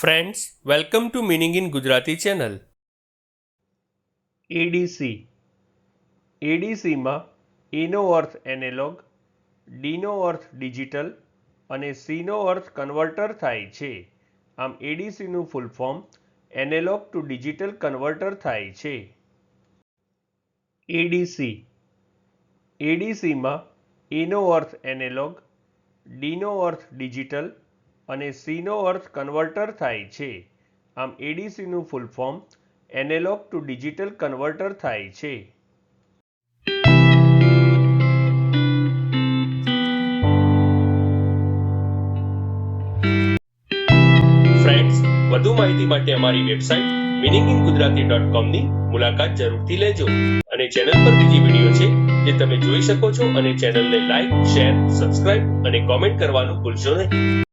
Friends welcome to meaning in Gujarati channel ADC એડીસીમાં એનો અર્થ analogue ડીનો અર્થ ડિજિટલ અને સીનો અર્થ કન્વર્ટર થાય છે. આમ એડીસીનું full form analogue to digital converter થાય છે. એડીસી એડીસીમાં એનો અર્થ એનેલોગ ડીનો અર્થ ડિજિટલ અને સીનો અર્થ કન્વર્ટર થાય છે. આમ એડીસીનું full form analogue to digital converter થાય છે. ફ્રેન્ડ્સ વધુ માહિતી માટે અમારી website meaning in Gujarati dot કોમની મુલાકાત જરૂરથી લેજો. અને ચેનલ પર બીજી વીડિયો છે જે તમે જોઈ શકો છો અને ચેનલને લાઈક શેર સબસ્ક્રાઇબ અને કોમેન્ટ કરવાનું ભૂલશો નહીં.